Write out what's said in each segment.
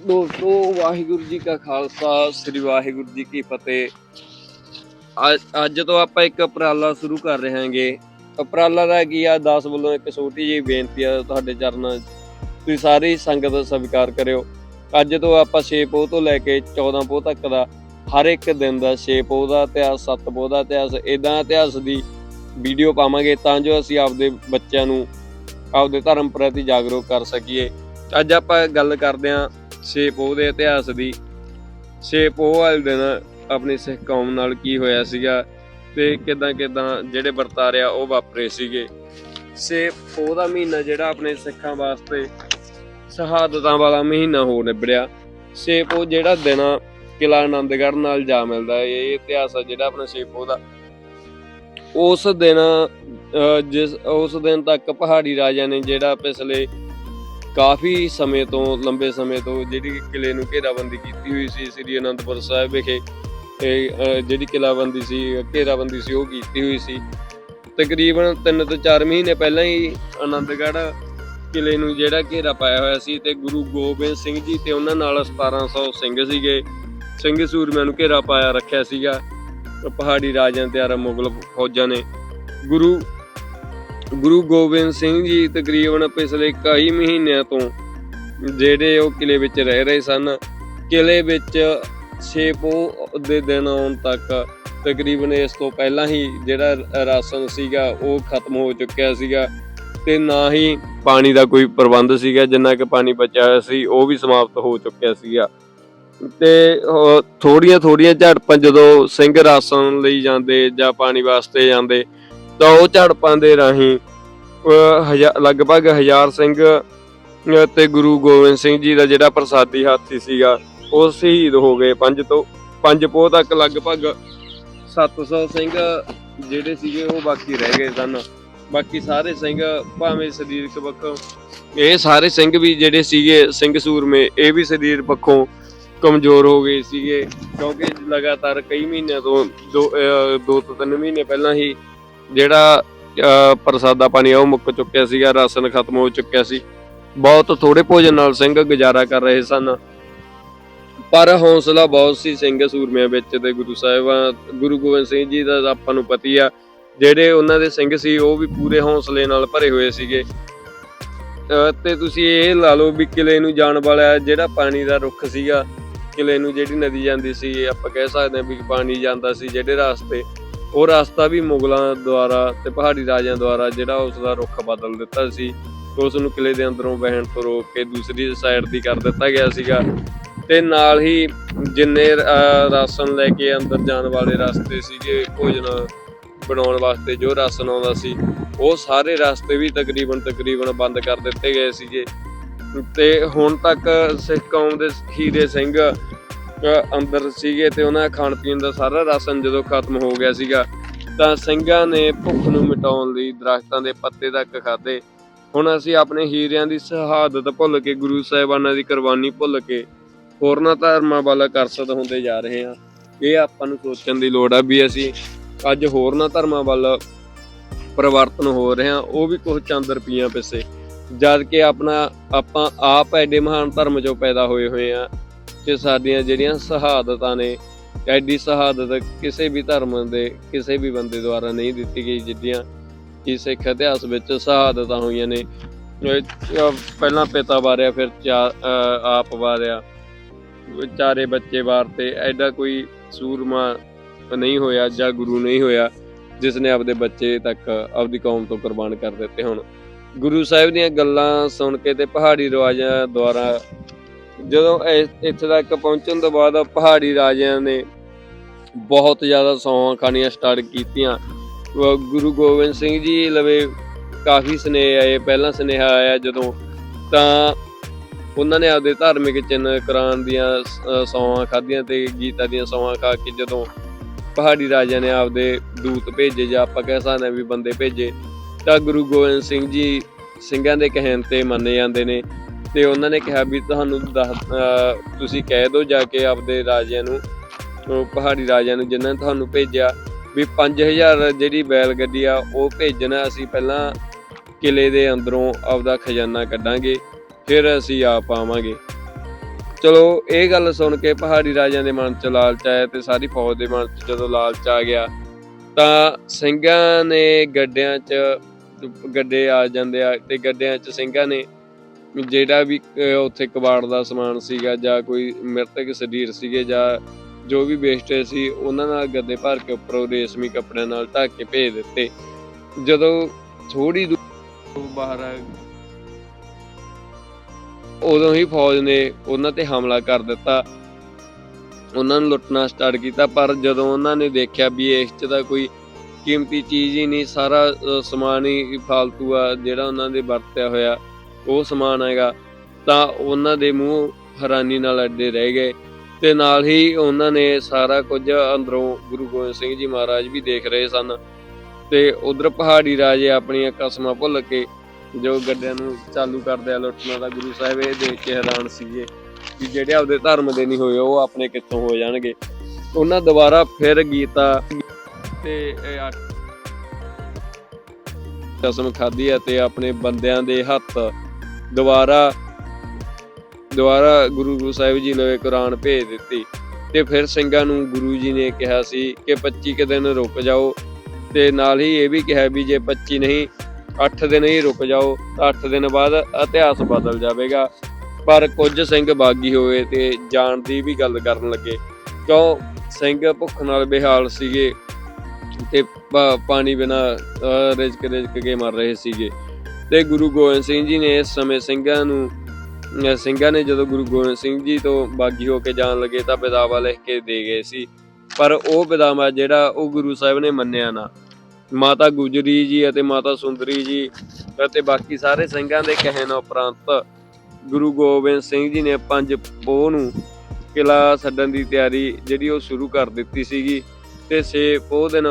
ਦੋਸਤੋ, ਵਾਹਿਗੁਰੂ ਜੀ ਕਾ ਖਾਲਸਾ, ਸ੍ਰੀ ਵਾਹਿਗੁਰੂ ਜੀ ਕੀ ਫਤਿਹ। ਅੱਜ- ਅੱਜ ਤੋਂ ਆਪਾਂ ਇੱਕ ਉਪਰਾਲਾ ਸ਼ੁਰੂ ਕਰ ਰਹੇ ਹਾਂਗੇ। ਉਪਰਾਲਾ ਦਾ ਕੀ ਆ 10 ਵੱਲੋਂ ਇੱਕ ਛੋਟੀ ਜਿਹੀ ਬੇਨਤੀ ਆ ਤੁਹਾਡੇ ਚਰਨਾਂ 'ਚ ਤੁਸੀਂ ਸਾਰੀ ਸੰਗਤ ਸਵੀਕਾਰ ਕਰਿਓ। ਅੱਜ ਤੋਂ ਆਪਾਂ 6 ਪੋਹ ਤੋਂ ਲੈ ਕੇ 14 ਪੋਹ ਤੱਕ ਦਾ ਹਰ ਇੱਕ ਦਿਨ ਦਾ 6 ਪੋਹ ਦਾ ਇਤਿਹਾਸ 7 ਪੋਹ ਦਾ ਇਤਿਹਾਸ ਇਦਾਂ ਇਤਿਹਾਸ ਦੀ ਵੀਡੀਓ ਪਾਵਾਂਗੇ ਤਾਂ ਜੋ ਅਸੀਂ ਆਪਦੇ ਬੱਚਿਆਂ ਨੂੰ ਆਪਦੇ ਧਰਮ ਪ੍ਰਤੀ ਜਾਗਰੂਕ ਕਰ ਸਕੀਏ। ਅੱਜ ਆਪਾਂ ਗੱਲ ਕਰਦੇ ਹਾਂ ਛੇ ਪੋਹ ਦੇ ਇਤਿਹਾਸ ਦੀ। ਛੇ ਪੋਹ ਵਾਲੇ ਦਿਨ ਆਪਣੀ ਸਿੱਖ ਕੌਮ ਨਾਲ ਕੀ ਹੋਇਆ ਸੀਗਾ ਤੇ ਕਿਦਾਂ ਕਿਦਾਂ ਜਿਹੜੇ ਵਰਤਾਰੇ ਆ ਉਹ ਵਾਪਰੇ ਸੀਗੇ। ਛੇ ਪੋਹ ਮਹੀਨਾ ਜਿਹੜਾ ਆਪਣੇ ਸਿੱਖਾਂ ਵਾਸਤੇ ਸ਼ਹਾਦਤਾਂ ਵਾਲਾ ਮਹੀਨਾ ਹੋ ਨਿਬੜਿਆ। ਛੇ ਪੋਹ ਜਿਹੜਾ ਦਿਨ ਆ, ਕਿਲਾ ਆਨੰਦਗੜ੍ਹ ਨਾਲ ਜਾ ਮਿਲਦਾ ਹੈ ਇਹ ਇਤਿਹਾਸ ਆ ਜਿਹੜਾ ਆਪਣਾ ਛੇ ਪੋਹ ਦਾ। ਉਸ ਦਿਨ ਅਹ, ਜਿਸ ਉਸ ਦਿਨ ਤੱਕ ਪਹਾੜੀ ਰਾਜਾ ਨੇ ਜਿਹੜਾ ਪਿਛਲੇ ਕਾਫੀ ਸਮੇਂ ਤੋਂ ਲੰਬੇ ਸਮੇਂ ਤੋਂ ਜਿਹੜੀ ਕਿਲੇ ਨੂੰ ਘੇਰਾਬੰਦੀ ਕੀਤੀ ਹੋਈ ਸੀ ਸ੍ਰੀ ਅਨੰਦਪੁਰ ਸਾਹਿਬ ਵਿਖੇ ਇਹ ਅਹ, ਜਿਹੜੀ ਕਿਲਾਬੰਦੀ ਸੀ ਘੇਰਾਬੰਦੀ ਸੀ ਉਹ ਕੀਤੀ ਹੋਈ ਸੀ। ਤਕਰੀਬਨ 3 ਤੋਂ 4 ਮਹੀਨੇ ਪਹਿਲਾਂ ਹੀ ਆਨੰਦਗੜ੍ਹ ਕਿਲੇ ਨੂੰ ਜਿਹੜਾ ਘੇਰਾ ਪਾਇਆ ਹੋਇਆ ਸੀ ਤੇ ਗੁਰੂ ਗੋਬਿੰਦ ਸਿੰਘ ਜੀ ਤੇ ਉਹਨਾਂ ਨਾਲ 1700 ਸਿੰਘ ਸੀਗੇ। ਸਿੰਘ ਸੂਰਮਿਆਂ ਨੂੰ ਘੇਰਾ ਪਾਇਆ ਰੱਖਿਆ ਸੀਗਾ। ਪਹਾੜੀ ਰਾਜਿਆਂ ਤੇ ਅਰਬ ਮੁਗਲ ਫੌਜਾਂ ਨੇ। ਗੁਰੂ ਗੁਰੂ ਗੋਬਿੰਦ ਸਿੰਘ ਜੀ ਤਕਰੀਬਨ ਪਿਛਲੇ ਕਈ ਮਹੀਨਿਆਂ ਤੋਂ ਜਿਹੜੇ ਉਹ ਕਿਲੇ ਵਿੱਚ ਰਹਿ ਰਹੇ ਸਨ ਕਿਲੇ ਵਿੱਚ ਛੇ ਪੋਹ ਦੇ ਦਿਨ ਆਉਣ ਤੱਕ ਤਕਰੀਬਨ ਇਸ ਤੋਂ ਪਹਿਲਾਂ ਹੀ ਜਿਹੜਾ ਰਾਸ਼ਨ ਸੀਗਾ ਉਹ ਖਤਮ ਹੋ ਚੁੱਕਿਆ ਸੀਗਾ ਤੇ ਨਾ ਹੀ ਪਾਣੀ ਦਾ ਕੋਈ ਪ੍ਰਬੰਧ ਸੀਗਾ, ਜਿੰਨਾ ਕਿ ਪਾਣੀ ਬਚਿਆ ਹੋਇਆ ਸੀ, ਉਹ ਵੀ ਸਮਾਪਤ ਹੋ ਚੁੱਕਿਆ ਸੀਗਾ। ਤੇ ਥੋੜੀਆਂ ਥੋੜੀਆਂ ਝੜਪਾਂ ਜਦੋਂ ਸਿੰਘ ਰਾਸ਼ਨ ਲਈ ਜਾਂਦੇ ਜਾਂ ਪਾਣੀ ਵਾਸਤੇ ਜਾਂਦੇ ਤਾਂ ਉਹ ਝੜਪਾਂ ਦੇ ਰਾਹੀਂ ਲਗਭਗ ਹਜ਼ਾਰ ਸਿੰਘ ਤੇ ਗੁਰੂ ਗੋਬਿੰਦ ਸਿੰਘ ਜੀ ਦਾ ਜਿਹੜਾ ਪ੍ਰਸਾਦੀ ਹਾਥੀ ਸੀਗਾ, ਉਹ ਸ਼ਹੀਦ ਹੋ ਗਏ। ਪੰਜ ਤੋਂ, ਪੰਜ ਪੋਹ ਤੱਕ ਲਗਭਗ 700 ਸਿੰਘ ਜਿਹੜੇ ਸੀਗੇ, ਉਹ ਬਾਕੀ ਰਹਿ ਗਏ ਸਨ। ਬਾਕੀ ਸਾਰੇ ਸਿੰਘ ਭਾਵੇਂ ਸਰੀਰਕ ਪੱਖੋਂ, ਇਹ ਸਾਰੇ ਸਿੰਘ ਵੀ ਜਿਹੜੇ ਸੀਗੇ, ਸਿੰਘ ਸੂਰਮੇ, ਇਹ ਵੀ ਸਰੀਰ ਪੱਖੋਂ ਕਮਜ਼ੋਰ ਹੋ ਗਏ ਸੀਗੇ। ਕਿਉਂਕਿ ਲਗਾਤਾਰ ਕਈ ਮਹੀਨਿਆਂ ਤੋਂ, ਦੋ ਦੋ ਤੋਂ ਤਿੰਨ ਮਹੀਨੇ ਪਹਿਲਾਂ ਹੀ ਜਿਹੜਾ ਪ੍ਰਸਾਦਾ ਪਾਣੀ ਉਹ ਮੁੱਕ ਚੁੱਕਿਆ ਸੀਗਾ, ਰਾਸ਼ਨ ਖਤਮ ਹੋ ਚੁੱਕਿਆ ਸੀ। ਬਹੁਤ ਥੋੜੇ ਭੋਜਨ ਨਾਲ ਸਿੰਘ ਗੁਜ਼ਾਰਾ ਕਰ ਰਹੇ ਸਨ। ਪਰ ਹੌਸਲਾ ਬਹੁਤ ਸੀ ਸਿੰਘ ਸੂਰਮਿਆਂ ਵਿੱਚ ਤੇ ਗੁਰੂ ਸਾਹਿਬਾਂ, ਗੁਰੂ ਗੋਬਿੰਦ ਸਿੰਘ ਜੀ ਦਾ ਆਪਾਂ ਨੂੰ ਪਤੀ ਆ। ਜਿਹੜੇ ਉਹਨਾਂ ਦੇ ਸਿੰਘ ਸੀ, ਉਹ ਵੀ ਪੂਰੇ ਹੌਸਲੇ ਨਾਲ ਭਰੇ ਹੋਏ ਸੀਗੇ। ਤੇ ਤੁਸੀਂ ਇਹ ਲਾ ਲਓ ਵੀ ਕਿਲੇ ਨੂੰ ਜਾਣ ਵਾਲਾ ਜਿਹੜਾ ਪਾਣੀ ਦਾ ਰੁੱਖ ਸੀਗਾ, ਕਿਲੇ ਨੂੰ ਜਿਹੜੀ ਨਦੀ ਜਾਂਦੀ ਸੀ ਆਪਾਂ ਕਹਿ ਸਕਦੇ ਹਾਂ ਵੀ ਪਾਣੀ ਜਾਂਦਾ ਸੀ ਜਿਹੜੇ ਰਾਸਤੇ। ਉਹ ਰਸਤਾ ਵੀ ਮੁਗਲਾਂ ਦੁਆਰਾ ਤੇ ਪਹਾੜੀ ਰਾਜਿਆਂ ਦੁਆਰਾ ਜਿਹੜਾ ਉਸ ਦਾ ਰੁੱਖ ਬਦਲ ਦਿੱਤਾ ਸੀ ਉਸ ਨੂੰ ਕਿਲੇ ਦੇ ਅੰਦਰੋਂ ਵਹਿਣ ਤੋਂ ਰੋਕ ਕੇ ਦੂਸਰੀ ਸਾਈਡ ਦੀ ਕਰ ਦਿੱਤਾ ਗਿਆ ਸੀਗਾ। ਤੇ ਨਾਲ ਹੀ ਜਿੰਨੇ ਰਾਸ਼ਨ ਲੈ ਕੇ ਅੰਦਰ ਜਾਣ ਵਾਲੇ ਰਸਤੇ ਸੀਗੇ, ਭੋਜਨ ਬਣਾਉਣ ਵਾਸਤੇ ਜੋ ਰਾਸ਼ਨ ਆਉਂਦਾ ਸੀ, ਉਹ ਸਾਰੇ ਰਸਤੇ ਵੀ ਤਕਰੀਬਨ ਤਕਰੀਬਨ ਬੰਦ ਕਰ ਦਿੱਤੇ ਗਏ ਸੀਗੇ। ਤੇ ਹੁਣ ਤੱਕ ਸਿੱਖ ਕੌਮ ਦੇ ਹੀਰੇ ਸਿੰਘ ਅੰਦਰ ਸੀਗੇ ਤੇ ਉਹਨਾਂ ਦਾ ਖਾਣ ਪੀਣ ਦਾ ਸਾਰਾ ਰਾਸ਼ਨ ਜਦੋਂ ਖਤਮ ਹੋ ਗਿਆ ਸੀਗਾ, ਤਾਂ ਸਿੰਘਾਂ ਨੇ ਭੁੱਖ ਨੂੰ ਮਿਟਾਉਣ ਲਈ ਦਰਖਤਾਂ ਦੇ ਪੱਤੇ ਤੱਕ ਖਾਦੇ ਹੁਣ ਅਸੀਂ ਆਪਣੇ ਹੀਰਿਆਂ ਦੀ ਸ਼ਹਾਦਤ ਭੁੱਲ ਕੇ, ਗੁਰੂ ਸਾਹਿਬਾਨਾਂ ਦੀ ਕੁਰਬਾਨੀ ਭੁੱਲ ਕੇ ਹੋਰਨਾਂ ਧਰਮਾਂ ਵੱਲ ਆਕਰਸ਼ਿਤ ਹੁੰਦੇ ਜਾ ਰਹੇ ਹਾਂ। ਇਹ ਆਪਾਂ ਨੂੰ ਸੋਚਣ ਦੀ ਲੋੜ ਆ ਵੀ ਅਸੀਂ ਅੱਜ ਹੋਰਨਾਂ ਧਰਮਾਂ ਵੱਲ ਪਰਿਵਰਤਨ ਹੋ ਰਹੇ ਹਾਂ, ਉਹ ਵੀ ਕੁਝ ਚੰਦ ਰੁਪਈਆਂ ਪਿੱਛੇ। ਜਦ ਕਿ ਆਪਣਾ, ਆਪਾਂ ਆਪ ਐਡੇ ਮਹਾਨ ਧਰਮ ਚੋਂ ਪੈਦਾ ਹੋਏ ਹੋਏ ਆ ਕਿ ਸਾਡੀਆਂ ਜਿਹੜੀਆਂ ਸ਼ਹਾਦਤਾਂ ਨੇ, ਐਡੀ ਸ਼ਹਾਦਤ ਕਿਸੇ ਵੀ ਧਰਮ ਦੇ, ਕਿਸੇ ਵੀ ਬੰਦੇ ਦੁਆਰਾ ਨਹੀਂ ਦਿੱਤੀ ਗਈ, ਜਿੱਡੀਆਂ ਕਿ ਸਿੱਖ ਇਤਿਹਾਸ ਵਿੱਚ ਸ਼ਹਾਦਤਾਂ ਹੋਈਆਂ ਨੇ। ਪਹਿਲਾਂ ਪਿਤਾ ਵਾਰਿਆ, ਫਿਰ ਚਾ- ਆਪ ਵਾਰਿਆ। ਚਾਰੇ ਬੱਚੇ ਵਾਰਤੇ, ਐਡਾ ਕੋਈ ਸੂਰਮਾ ਨਹੀਂ ਹੋਇਆ, ਜਾਂ ਗੁਰੂ ਨਹੀਂ ਹੋਇਆ, ਜਿਸ ਨੇ ਆਪਦੇ ਬੱਚੇ ਤੱਕ ਆਪਦੀ ਕੌਮ ਤੋਂ ਕੁਰਬਾਨ ਕਰ ਦਿੱਤੇ ਹੁਣ। ਗੁਰੂ ਸਾਹਿਬ ਦੀਆਂ ਗੱਲਾਂ ਸੁਣ ਕੇ ਤੇ ਪਹਾੜੀ ਰਿਵਾਜਾਂ ਦੁਆਰਾ ਜਦੋਂ ਇਹ- ਇੱਥੇ ਤੱਕ ਪਹੁੰਚਣ ਤੋਂ ਬਾਅਦ ਪਹਾੜੀ ਰਾਜਿਆਂ ਨੇ ਬਹੁਤ ਜ਼ਿਆਦਾ ਸੌਹਾਂ ਖਾਣੀਆਂ ਸਟਾਰਟ ਕੀਤੀਆਂ। ਗੁਰੂ ਗੋਬਿੰਦ ਸਿੰਘ ਜੀ ਲਵੇ ਕਾਫੀ ਸਨੇਹ ਆਏ, ਪਹਿਲਾ ਸੁਨੇਹਾ ਆਇਆ ਜਦੋਂ ਤਾਂ ਉਹਨਾਂ ਨੇ ਆਪਦੇ ਧਾਰਮਿਕ ਚਿੰਨ ਕੁਰਾਨ ਦੀਆਂ ਅਹ ਖਾਧੀਆਂ ਤੇ ਗੀਤਾ ਦੀਆਂ ਸੌਹਾਂ ਖਾ ਕੇ ਜਦੋਂ ਪਹਾੜੀ ਰਾਜਿਆਂ ਨੇ ਆਪਦੇ ਦੂਤ ਭੇਜੇ ਜਾਂ ਆਪਾਂ ਕਹਿ ਸਕਦੇ ਵੀ ਬੰਦੇ ਭੇਜੇ ਤਾਂ ਗੁਰੂ ਗੋਬਿੰਦ ਸਿੰਘ ਜੀ ਸਿੰਘਾਂ ਦੇ ਕਹਿਣ ਤੇ ਮੰਨੇ ਜਾਂਦੇ ਨੇ ਤੇ ਉਹਨਾਂ ਨੇ ਕਿਹਾ ਵੀ ਤੁਹਾਨੂੰ ਦੱਸ- ਤੁਸੀਂ ਕਹਿ ਦਿਓ ਜਾ ਕੇ ਆਪਦੇ ਰਾਜਿਆਂ ਨੂੰ ਪਹਾੜੀ ਰਾਜਿਆਂ ਨੂੰ ਜਿਨ੍ਹਾਂ ਨੇ ਤੁਹਾਨੂੰ ਭੇਜਿਆ ਵੀ 5000 ਜਿਹੜੀ ਬੈਲ ਗੱਡੀ ਆ ਉਹ ਭੇਜਣਾ, ਅਸੀਂ ਪਹਿਲਾਂ ਕਿਲੇ ਦੇ ਅੰਦਰੋਂ ਆਪਦਾ ਖਜ਼ਾਨਾ ਕੱਢਾਂਗੇ, ਫਿਰ ਅਸੀਂ ਆਪ ਆਵਾਂਗੇ। ਚਲੋ, ਇਹ ਗੱਲ ਸੁਣ ਕੇ ਪਹਾੜੀ ਰਾਜਿਆਂ ਦੇ ਮਨ 'ਚ ਲਾਲਚ ਆਇਆ ਤੇ ਸਾਰੀ ਫੌਜ ਦੇ ਮਨ 'ਚ ਜਦੋਂ ਲਾਲਚ ਆ ਗਿਆ, ਤਾਂ ਸਿੰਘਾਂ ਨੇ ਗੱਡਿਆਂ 'ਚ, ਗੱਡੇ ਆ ਜਾਂਦੇ ਆ ਤੇ ਗੱਡਿਆਂ 'ਚ ਸਿੰਘਾਂ ਨੇ ਜਿਹੜਾ ਵੀ ਉੱਥੇ ਕਬਾੜ ਦਾ ਸਮਾਨ ਸੀਗਾ ਜਾਂ ਕੋਈ ਮ੍ਰਿਤਕ ਸਰੀਰ ਸੀਗੇ ਜਾਂ ਜੋ ਵੀ ਵੇਸਟੇਜ ਸੀ, ਉਹਨਾਂ ਨਾਲ ਗੱਦੇ ਭਰ ਕੇ ਉੱਪਰੋਂ ਰੇਸ਼ਮੀ ਕੱਪੜਿਆਂ ਨਾਲ ਢੱਕ ਕੇ ਭੇਜ ਦਿੱਤੇ। ਜਦੋਂ ਥੋੜੀ ਦੂਰ ਬਾਹਰ ਆ ਉਦੋਂ ਹੀ ਫੌਜ ਨੇ ਉਹਨਾਂ ਤੇ ਹਮਲਾ ਕਰ ਦਿੱਤਾ। ਉਹਨਾਂ ਨੂੰ ਲੁੱਟਣਾ ਸਟਾਰਟ ਕੀਤਾ, ਪਰ ਜਦੋਂ ਉਹਨਾਂ ਨੇ ਦੇਖਿਆ ਵੀ ਇਸ 'ਚ ਤਾਂ ਕੋਈ ਕੀਮਤੀ ਚੀਜ਼ ਹੀ ਨਹੀਂ, ਸਾਰਾ ਸਮਾਨ ਹੀ ਫਾਲਤੂ ਆ ਜਿਹੜਾ ਉਹਨਾਂ ਦੇ ਵਰਤਿਆ ਹੋਇਆ ਉਹ ਸਮਾਨ ਹੈਗਾ ਤਾਂ ਉਹਨਾਂ ਦੇ ਮੂੰਹ ਹੈਰਾਨੀ ਨਾਲ ਅੱਡੇ ਰਹਿ ਗਏ ਤੇ ਨਾਲ ਹੀ ਉਹਨਾਂ ਨੇ ਸਾਰਾ ਕੁਝ ਅੰਦਰੋਂ ਗੁਰੂ ਗੋਬਿੰਦ ਸਿੰਘ ਜੀ ਮਹਾਰਾਜ ਵੀ ਦੇਖ ਰਹੇ ਸਨ ਤੇ ਉਧਰ ਪਹਾੜੀ ਰਾਜੇ ਆਪਣੀਆਂ ਕਸਮਾਂ ਭੁੱਲ ਕੇ ਜੋ ਗੱਡਿਆਂ ਨੂੰ ਚਾਲੂ ਕਰਦੇ ਆ ਲੁੱਟਣਾ ਦਾ ਗੁਰੂ ਸਾਹਿਬ ਇਹ ਦੇਖ ਕੇ ਹੈਰਾਨ ਸੀਗੇ ਕਿ ਜਿਹੜੇ ਆਪਦੇ ਧਰਮ ਦੇ ਨਹੀਂ ਹੋਏ, ਉਹ ਆਪਣੇ ਕਿੱਥੋਂ ਹੋ ਜਾਣਗੇ। ਉਹਨਾਂ ਦੁਬਾਰਾ ਫਿਰ ਗੀਤਾ ਤੇ ਕਸਮ ਖਾਧੀ ਅਤੇ ਆਪਣੇ ਬੰਦਿਆਂ ਦੇ ਹੱਥ ਦੁਬਾਰਾ ਦੁਬਾਰਾ ਗੁਰੂ ਗੋਬਿੰਦ ਸਾਹਿਬ ਜੀ ਲਵੇ ਕੁਰਾਨ ਭੇਜ ਦਿੱਤੀ ਤੇ ਫਿਰ ਸਿੰਘਾਂ ਨੂੰ ਗੁਰੂ ਜੀ ਨੇ ਕਿਹਾ ਸੀ ਕਿ 25 ਕੁ ਦਿਨ ਰੁਕ ਜਾਓ ਤੇ ਨਾਲ ਹੀ ਇਹ ਵੀ ਕਿਹਾ ਵੀ ਜੇ 25 ਨਹੀਂ 8 ਦਿਨ ਹੀ ਰੁਕ ਜਾਓ ਤਾਂ 8 ਦਿਨ ਬਾਅਦ ਇਤਿਹਾਸ ਬਦਲ ਜਾਵੇਗਾ। ਪਰ ਕੁਝ ਸਿੰਘ ਬਾਗੀ ਹੋਏ ਤੇ ਜਾਣ ਦੀ ਵੀ ਗੱਲ ਕਰਨ ਲੱਗੇ। ਕਿਉਂ? ਸਿੰਘ ਭੁੱਖ ਨਾਲ ਬੇਹਾਲ ਸੀਗੇ ਤੇ ਪਾ- ਪਾਣੀ ਬਿਨਾ ਰਿਜਕ ਰਿਜਕ ਕੇ ਮਰ ਰਹੇ ਸੀਗੇ। ਤੇ ਗੁਰੂ ਗੋਬਿੰਦ ਸਿੰਘ ਜੀ ਨੇ ਇਸ ਸਮੇਂ ਸਿੰਘਾਂ ਨੂੰ ਸਿੰਘਾਂ ਨੇ ਜਦੋਂ ਗੁਰੂ ਗੋਬਿੰਦ ਸਿੰਘ ਜੀ ਤੋਂ ਬਾਗੀ ਹੋ ਕੇ ਜਾਣ ਲੱਗੇ ਤਾਂ ਬਿਦਾਵਾ ਲਿਖ ਕੇ ਦੇ ਗਏ ਸੀ। ਪਰ ਉਹ ਬਿਦਾਵਾ ਜਿਹੜਾ ਉਹ ਗੁਰੂ ਸਾਹਿਬ ਨੇ ਮੰਨਿਆ ਨਾ। ਮਾਤਾ ਗੁਜਰੀ ਜੀ ਅਤੇ ਮਾਤਾ ਸੁੰਦਰੀ ਜੀ ਅਤੇ ਬਾਕੀ ਸਾਰੇ ਸਿੰਘਾਂ ਦੇ ਕਹਿਣ ਉਪਰੰਤ ਗੁਰੂ ਗੋਬਿੰਦ ਸਿੰਘ ਜੀ ਨੇ ਪੰਜ ਪੋਹ ਨੂੰ ਕਿਲਾ ਛੱਡਣ ਦੀ ਤਿਆਰੀ ਜਿਹੜੀ ਉਹ ਸ਼ੁਰੂ ਕਰ ਦਿੱਤੀ ਸੀਗੀ। ਤੇ ਛੇ ਪੋਹ ਦਿਨ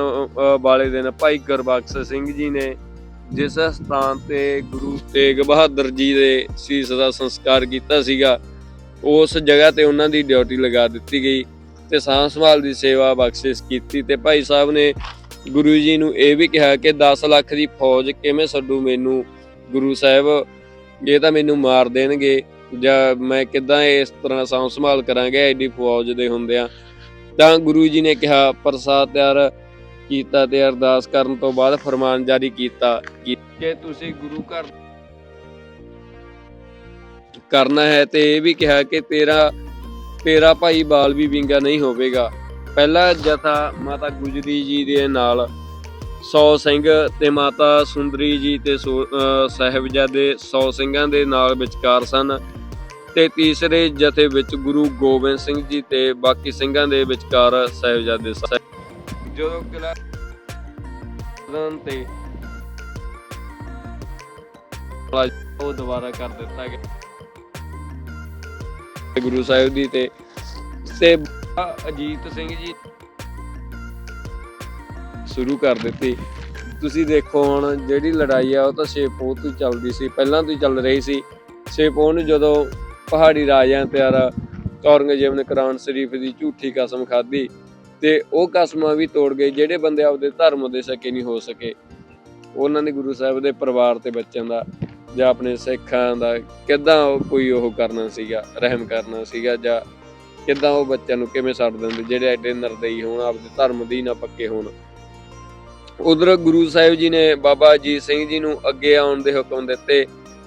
ਵਾਲੇ ਦਿਨ ਭਾਈ ਗੁਰਬਖਸ਼ ਸਿੰਘ ਜੀ ਨੇ ਜਿਸ ਸਥਾਨ ਤੇ ਗੁਰੂ ਤੇਗ ਬਹਾਦਰ ਜੀ ਦੇ ਸੀਸ ਦਾ ਸੰਸਕਾਰ ਕੀਤਾ ਸੀਗਾ, ਉਸ ਜਗ੍ਹਾ ਤੇ ਉਹਨਾਂ ਦੀ ਡਿਊਟੀ ਲਗਾ ਦਿੱਤੀ ਗਈ ਤੇ ਸਾਂਭ ਸੰਭਾਲ ਦੀ ਸੇਵਾ ਬਖਸ਼ਿਸ਼ ਕੀਤੀ ਤੇ ਭਾਈ ਸਾਹਿਬ ਨੇ ਗੁਰੂ ਜੀ ਨੂੰ ਇਹ ਵੀ ਕਿਹਾ ਕਿ 10 ਲੱਖ ਦੀ ਫੌਜ ਕਿਵੇਂ ਛੱਡੂ ਮੈਨੂੰ? ਗੁਰੂ ਸਾਹਿਬ, ਇਹ ਤਾਂ ਮੈਨੂੰ ਮਾਰ ਦੇਣਗੇ। ਜਾਂ ਮੈਂ ਕਿਦਾਂ ਇਸ ਤਰ੍ਹਾਂ ਸਾਂਭ ਸੰਭਾਲ ਕਰਾਂਗੇ ਐਡੀ ਫੌਜ ਦੇ ਹੁੰਦਿਆਂ? ਤਾਂ ਗੁਰੂ ਜੀ ਨੇ ਕਿਹਾ, ਪ੍ਰਸਾਦ ਯਾਰ ਕੀਤਾ ਤੇ ਅਰਦਾਸ ਕਰਨ ਤੋਂ ਬਾਅਦ ਫਰਮਾਨ ਜਾਰੀ ਕੀਤਾ ਕਿ ਤੁਸੀਂ ਗੁਰੂ ਘਰ ਕਰਨਾ ਹੈ ਤੇ ਇਹ ਵੀ ਕਿਹਾ ਕਿ ਤੇਰਾ ਤੇਰਾ ਭਾਈ ਬਾਲ ਵੀ ਵਿੰਗਾ ਨਹੀਂ ਹੋਵੇਗਾ। ਪਹਿਲਾ ਜਥਾ ਮਾਤਾ ਗੁਜਰੀ ਜੀ ਦੇ ਨਾਲ ਸੌ ਸਿੰਘ ਤੇ ਮਾਤਾ ਸੁੰਦਰੀ ਜੀ ਤੇ ਸੋ- ਅਹ ਸਾਹਿਬਜ਼ਾਦੇ 100 ਸਿੰਘਾਂ ਦੇ ਨਾਲ ਵਿਚਕਾਰ ਸਨ ਤੇ ਤੀਸਰੇ ਜਥੇ ਵਿੱਚ ਗੁਰੂ ਗੋਬਿੰਦ ਸਿੰਘ ਜੀ ਤੇ ਬਾਕੀ ਸਿੰਘਾਂ ਦੇ ਵਿਚਕਾਰ ਸਾਹਿਬਜ਼ਾਦੇ ਸਨ ਜਦੋਂ ਕਿਲਾ ਰਨ ਤੇ ਉਹ ਦੁਬਾਰਾ ਕਰ ਦਿੱਤਾ ਗਿਆ ਗੁਰੂ ਸਾਹਿਬ ਦੀ ਤੇ ਤੇ ਅਜੀਤ ਸਿੰਘ ਜੀ ਸ਼ੁਰੂ ਕਰ ਦਿੱਤੀ ਤੁਸੀਂ ਦੇਖੋ ਹੁਣ ਜਿਹੜੀ ਲੜਾਈ ਆ ਉਹ ਤਾਂ ਛੇ ਤੋਂ ਚੱਲਦੀ ਸੀ ਪਹਿਲਾਂ ਤੋਂ ਚੱਲ ਰਹੀ ਸੀ ਛੇ ਨੂੰ ਜਦੋਂ ਪਹਾੜੀ ਰਾਜਿਆਂ ਤੇ ਔਰੰਗਜ਼ੇਬ ਨੇ ਕੁਰਾਨ ਸ਼ਰੀਫ ਦੀ ਝੂਠੀ ਕਸਮ ਖਾਧੀ ਤੇ ਉਹ ਕਸਮਾਂ ਵੀ ਤੋੜ ਗਏ, ਜਿਹੜੇ ਬੰਦੇ ਆਪਦੇ ਧਰਮ ਦੇ ਸਕੇ ਨਹੀਂ ਹੋ ਸਕੇ। ਉਹਨਾਂ ਨੇ ਗੁਰੂ ਸਾਹਿਬ ਦੇ ਪਰਿਵਾਰ ਤੇ ਬੱਚਿਆਂ ਦਾ ਜਾਂ ਆਪਣੇ ਸਿੱਖਾਂ ਦਾ ਕਿੱਦਾਂ ਉਹ ਕੋਈ ਉਹ ਕਰਨਾ ਸੀਗਾ, ਰਹਿਮ ਕਰਨਾ ਸੀਗਾ ਜਾਂ ਕਿੱਦਾਂ ਉਹ ਬੱਚਿਆਂ ਨੂੰ ਕਿਵੇਂ ਛੱਡ ਦਿੰਦੇ, ਜਿਹੜੇ ਐਡੇ ਨਰਦਈ ਹੋਣ, ਆਪਦੇ ਧਰਮ ਦੀ ਨਾ ਪੱਕੇ ਹੋਣ। ਉਧਰ ਗੁਰੂ ਸਾਹਿਬ ਜੀ ਨੇ ਬਾਬਾ ਅਜੀਤ ਸਿੰਘ ਜੀ ਨੂੰ ਅੱਗੇ ਆਉਣ ਦੇ ਹੁਕਮ ਦਿੱਤੇ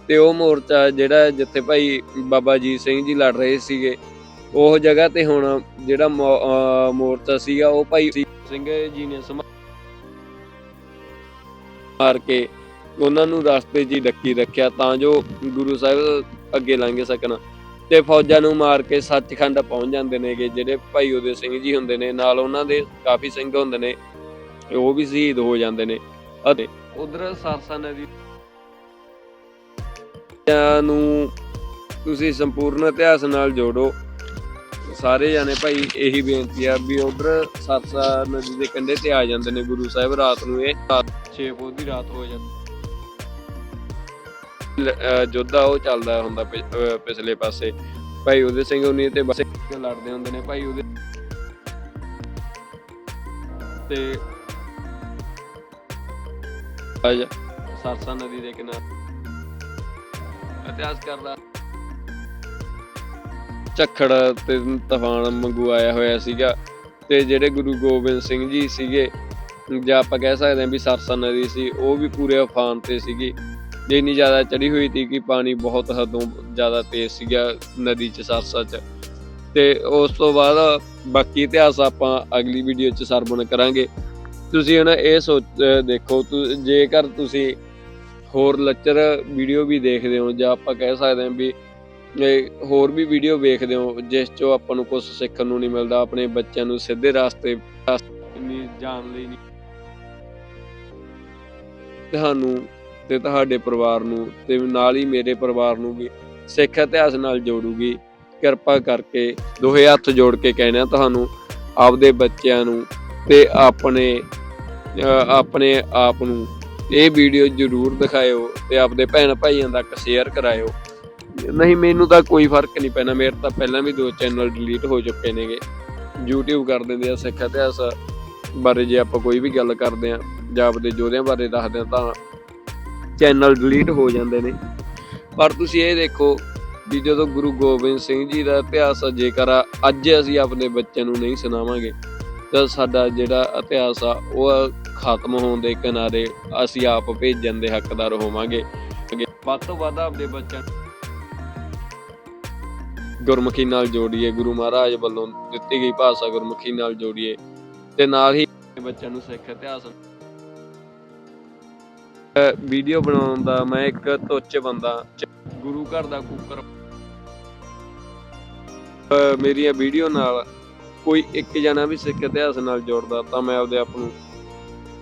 ਤੇ ਉਹ ਮੋਰਚਾ ਜਿਹੜਾ ਜਿੱਥੇ ਭਾਈ ਬਾਬਾ ਅਜੀਤ ਸਿੰਘ ਜੀ ਲੜ ਰਹੇ ਸੀਗੇ ਉਹ ਜਗ੍ਹਾ ਤੇ ਹੁਣ ਜਿਹੜਾ ਮੋ- ਮੋਰਚਾ ਸੀਗਾ, ਉਹ ਭਾਈ ਸਿੰਘ ਜੀ ਨੇ ਮਾਰ ਕੇ ਉਹਨਾਂ ਨੂੰ ਰਸਤੇ 'ਚ ਡੱਕੀ ਰੱਖਿਆ ਤਾਂ ਜੋ ਗੁਰੂ ਸਾਹਿਬ ਅੱਗੇ ਲੰਘ ਸਕਣ। ਤੇ ਫੌਜਾਂ ਨੂੰ ਮਾਰ ਕੇ ਸੱਚਖੰਡ ਪਹੁੰਚ ਜਾਂਦੇ ਨੇਗੇ, ਜਿਹੜੇ ਭਾਈ ਉਹਦੇ ਸਿੰਘ ਜੀ ਹੁੰਦੇ ਨੇ, ਨਾਲ ਉਹਨਾਂ ਦੇ ਕਾਫੀ ਸਿੰਘ ਹੁੰਦੇ ਨੇ, ਉਹ ਵੀ ਸ਼ਹੀਦ ਹੋ ਜਾਂਦੇ ਨੇ। ਅਤੇ ਉਧਰ ਸਰਸਾ ਨਦੀ ਨੂੰ ਤੁਸੀਂ ਸੰਪੂਰਨ ਇਤਿਹਾਸ ਨਾਲ ਜੋੜੋ। ਸਾਰੇ ਜਾਣੇ ਭਾਈ ਇਹੀ ਬੇਨਤੀ ਆ ਵੀ ਉਧਰ ਸਰਸਾ ਨਦੀ ਦੇ ਕੰਢੇ ਤੇ ਆ ਜਾਂਦੇ ਨੇ ਗੁਰੂ ਸਾਹਿਬ ਰਾਤ ਨੂੰ ਇਹ 6 ਪੋਹ ਦੀ ਰਾਤ ਹੋ ਜਾਂਦੀ। ਜੋਧਾ ਉਹ ਚੱਲਦਾ ਹੁੰਦਾ ਪਿਛਲੇ ਪਾਸੇ। ਭਾਈ ਉਹਦੇ ਸਿੰਘ ਉਨੀ ਤੇ ਬਸ ਲੜਦੇ ਹੁੰਦੇ ਨੇ ਭਾਈ ਉਹਦੇ। ਤੇ ਸਰਸਾ ਨਦੀ ਦੇ ਕਿਨਾਰੇ। ਇਤਿਹਾਸ ਕਰਦਾ। ਝੱਖੜ ਤੇ ਤੂਫਾਨ ਵਾਂਗੂ ਆਇਆ ਹੋਇਆ ਸੀਗਾ ਤੇ ਜਿਹੜੇ ਗੁਰੂ ਗੋਬਿੰਦ ਸਿੰਘ ਜੀ ਸੀਗੇ, ਜਾਂ ਆਪਾਂ ਕਹਿ ਸਕਦੇ ਹਾਂ ਵੀ ਸਰਸਾ ਨਦੀ ਸੀ, ਉਹ ਵੀ ਪੂਰੇ ਉਫਾਨ ਤੇ ਸੀਗੀ। ਇੰਨੀ ਜ਼ਿਆਦਾ ਚੜੀ ਹੋਈ ਸੀ ਕਿ ਪਾਣੀ ਬਹੁਤ ਹਦੋਂ ਜ਼ਿਆਦਾ ਤੇਜ਼ ਸੀਗਾ ਨਦੀ 'ਚ, ਸਰਸਾ 'ਚ। ਤੇ ਉਸ ਤੋਂ ਬਾਅਦ ਬਾਕੀ ਇਤਿਹਾਸ ਆਪਾਂ ਅਗਲੀ ਵੀਡੀਓ 'ਚ ਸਰਵਣ ਕਰਾਂਗੇ। ਤੁਸੀਂ ਹੁਣ ਇਹ ਸੋਚ ਦੇਖੋ, ਤੁ- ਜੇਕਰ ਤੁਸੀਂ ਹੋਰ ਲੈਕਚਰ ਵੀਡੀਓ ਵੀ ਦੇਖਦੇ ਹੋ, ਜਾਂ ਆਪਾਂ ਕਹਿ ਸਕਦੇ ਹਾਂ ਵੀ ਹੋਰ ਵੀ ਵੀਡੀਓ ਵੇਖਦੇ ਹੋ, ਜਿਸ 'ਚੋਂ ਆਪਾਂ ਨੂੰ ਕੁਝ ਸਿੱਖਣ ਨੂੰ ਨਹੀਂ ਮਿਲਦਾ, ਆਪਣੇ ਬੱਚਿਆਂ ਨੂੰ ਸਿੱਧੇ ਰਸਤੇ ਨਹੀਂ ਜਾਣ ਲਈ ਨਹੀਂ। ਤੁਹਾਨੂੰ ਤੇ ਤੁਹਾਡੇ ਪਰਿਵਾਰ ਨੂੰ ਤੇ ਨਾਲ ਹੀ ਮੇਰੇ ਪਰਿਵਾਰ ਨੂੰ ਵੀ ਸਿੱਖ ਇਤਿਹਾਸ ਨਾਲ ਜੋੜੂਗੀ। ਕਿਰਪਾ ਕਰਕੇ ਦੋਹੇ ਹੱਥ ਜੋੜ ਕੇ ਕਹਿਣਾ ਤੁਹਾਨੂੰ, ਆਪਦੇ ਬੱਚਿਆਂ ਨੂੰ ਤੇ ਆਪਣੇ ਆਪਣੇ ਆਪ ਨੂੰ। ਇਹ ਵੀਡੀਓ ਜਰੂਰ ਦਿਖਾਇਓ ਤੇ ਆਪਦੇ ਭੈਣ ਭਾਈਆਂ ਤੱਕ ਸ਼ੇਅਰ ਕਰਾਇਓ। ਨਹੀਂ ਮੈਨੂੰ ਤਾਂ ਕੋਈ ਫ਼ਰਕ ਨਹੀਂ ਪੈਣਾ। ਮੇਰੇ ਤਾਂ ਪਹਿਲਾਂ ਵੀ ਦੋ ਚੈਨਲ ਡਿਲੀਟ ਹੋ ਚੁੱਕੇ ਨੇਗੇ। YouTube ਕਰ ਦਿੰਦੇ ਆ ਸਿੱਖ ਇਤਿਹਾਸ ਬਾਰੇ ਜੇ ਆਪਾਂ ਕੋਈ ਵੀ ਗੱਲ ਕਰਦੇ ਆ ਜਾਂ ਆਪਦੇ ਯੋਧਿਆਂ ਬਾਰੇ ਦੱਸਦੇ ਆ ਤਾਂ ਚੈਨਲ ਡਿਲੀਟ ਹੋ ਜਾਂਦੇ ਨੇ। ਪਰ ਤੁਸੀਂ ਇਹ ਦੇਖੋ ਵੀ ਜਦੋਂ ਗੁਰੂ ਗੋਬਿੰਦ ਸਿੰਘ ਜੀ ਦਾ ਇਤਿਹਾਸ ਆ, ਜੇਕਰ ਅੱਜ ਅਸੀਂ ਆਪਣੇ ਬੱਚਿਆਂ ਨੂੰ ਨਹੀਂ ਸੁਣਾਵਾਂਗੇ ਤਾਂ ਸਾਡਾ ਜਿਹੜਾ ਇਤਿਹਾਸ ਆ ਉਹ ਖਤਮ ਹੋਣ ਦੇ ਕਿਨਾਰੇ ਅਸੀਂ ਆਪ ਭੇਜਣ ਦੇ ਹੱਕਦਾਰ ਹੋਵਾਂਗੇ। ਵੱਧ ਤੋਂ ਵੱਧ ਆਪਦੇ ਬੱਚਿਆਂ ਗੁਰਮੁਖੀ ਨਾਲ ਜੋੜੀਏ, ਗੁਰੂ ਮਹਾਰਾਜ ਵੱਲੋਂ ਦਿੱਤੀ ਗਈ ਭਾਸ਼ਾ ਗੁਰਮੁਖੀ ਨਾਲ ਜੋੜੀਏ ਤੇ ਨਾਲ ਹੀ ਬੱਚਿਆਂ ਨੂੰ ਸਿੱਖ ਇਤਿਹਾਸ ਵੀਡੀਓ ਬਣਾਉਣ ਦਾ ਮੈਂ ਇੱਕ ਤੁੱਛ ਬੰਦਾ, ਗੁਰੂ ਘਰ ਦਾ ਕੁੱਕਰ। ਮੇਰੀਆਂ ਵੀਡੀਓ ਨਾਲ ਕੋਈ ਇੱਕ ਜਣਾ ਵੀ ਸਿੱਖ ਇਤਿਹਾਸ ਨਾਲ ਜੋੜਦਾ ਤਾਂ ਮੈਂ ਆਪਦੇ ਆਪ ਨੂੰ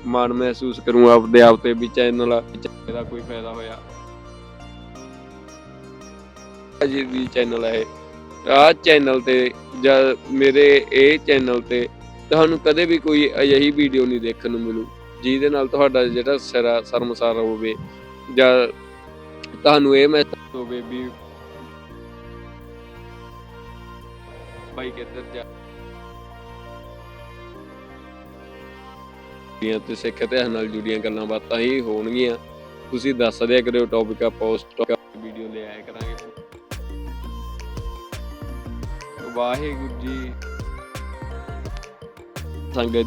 ਮਾਣ ਮਹਿਸੂਸ ਕਰੂੰ, ਆਪਦੇ ਆਪ ਤੇ ਵੀ ਚੈਨਲ ਦਾ ਕੋਈ ਫਾਇਦਾ ਹੋਇਆ। ਜੀ ਵੀ ਚੈਨਲ ਹੈ ਆਹ ਚੈਨਲ ਤੇ ਜਾਂ ਮੇਰੇ ਇਹ ਚੈਨਲ ਤੇ ਤੁਹਾਨੂੰ ਕਦੇ ਵੀ ਕੋਈ ਅਜਿਹੀ ਵੀਡੀਓ ਨਹੀਂ ਦੇਖਣ ਨੂੰ ਮਿਲੂ, ਜਿਹਦੇ ਨਾਲ ਤੁਹਾਡਾ ਜਿਹੜਾ ਸਿਰਾ ਸ਼ਰਮਸਾਰ ਹੋਵੇ ਜਾਂ ਤੁਹਾਨੂੰ ਇਹ ਮਹਿਸੂਸ ਹੋਵੇ ਵੀ ਭਾਈ ਕਿੱਧਰ ਜਾ ਦੀਆਂ ਤੇ ਸਿੱਖ ਇਤਿਹਾਸ ਨਾਲ ਜੁੜੀਆਂ ਗੱਲਾਂ ਬਾਤਾਂ ਹੀ ਹੋਣਗੀਆਂ। ਤੁਸੀਂ ਦੱਸ ਦਿਆ ਕਰਿਓ ਟੌਪਿਕ ਆ ਪੋਸਟ ਵਾਹਿਗੁਰੂ ਜੀ। ਸੰਗਤ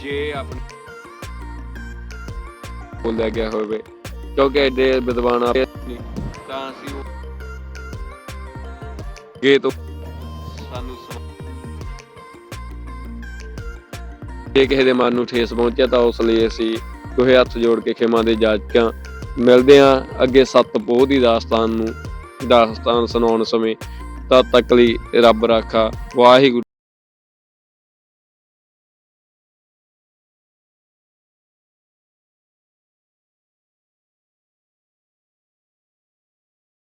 ਜੇ ਆਪਣੇ ਬੋਲਿਆ ਗਿਆ ਹੋਵੇ ਕਿਉਂਕਿ ਐਡੇ ਵਿਦਵਾਨ ਆ ਤਾਂ ਅਸੀਂ ਉਹ ਗੇ ਤੋਂ ਸਾਨੂੰ ਸੁਣ- ਜੇ ਕਿਸੇ ਦੇ ਮਨ ਨੂੰ ਠੇਸ ਪਹੁੰਚਿਆ ਤਾਂ ਉਸ ਲਈ ਅਸੀਂ ਦੋਹੇ ਹੱਥ ਜੋੜ ਕੇ ਖਿਮਾ ਦੇ ਜਾਚਕਾਂ ਮਿਲਦੇ ਆਂ ਅੱਗੇ ਸੱਤ ਪੋਹ ਦੀ ਦਾਸਤਾਨ ਨੂੰ ਦਾਸਤਾਨ ਸੁਣਾਉਣ ਸਮੇਂ ਤਦ ਤੱਕ ਲਈ ਰੱਬ ਰਾਖਾ। ਵਾਹਿਗੁਰੂ